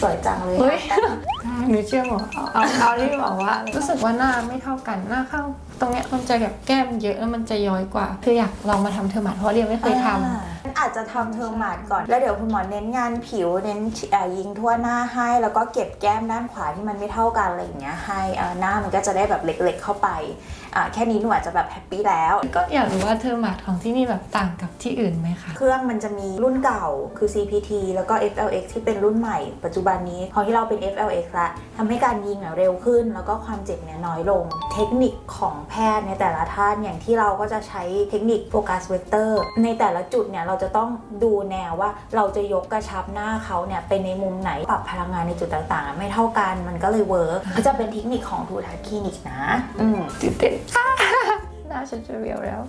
สวยจังเลยเฮ้ยค่ะหนูเชื่อหมอเอาเอาเอาที่บอกว่า รู้สึกว่าหน้าไม่เท่ากันหน้าข้างตรงเนี้ยมันจะแบบแก้มเยอะแล้วมันจะย้อยกว่า คืออยากลองมาทำเทอร์มาทเพราะเรียนไม่เคยทำ อ่าอาจจะทำเทอร์มาดก่อน แล้วเดี๋ยวคุณหมอเน้นงานผิวเน้นเอ่อยิงทั่วหน้าให้ แล้วก็เก็บแก้มด้านขวาที่มันไม่เท่ากันอะไรอย่างเงี้ยให้เอ่อหน้ามันก็จะได้แบบเล็กๆเข้าไปอ่าแค่นี้หนูอาจจะแบบแฮปปี้แล้ว ก็อยากรู้ว่าเทอร์มาทของที่นี่แบบต่างกับที่อื่นไหมคะเครื่องมันจะมีรุ่นเก่าคือ CPT แล้วก็ FLX ที่เป็นรุ่นใหม่ ปัจจุบันนี้ของที่เราเป็น FLX ละทำให้การยิงอะเร็วขึ้น แล้วก็ความเจ็บเนี่ยน้อยลง เทคนิคของแพทย์ในแต่ละท่านอย่างที่เราก็จะใช้เทคนิคโฟกัสเวกเตอร์ในแต่ละจุดเนี่ยเราจะต้องดูแนวว่าเราจะยกกระชับหน้าเขาเนี่ยไปในมุมไหนปรับพลังงานในจุดต่างๆ ไม่เท่ากันมันก็เลยเวิร์กก็จะเป็นเทคนิคของทูทัศคลินิกนะ อืมตื่นเต้นหน้าฉันจะเรียวแล้ว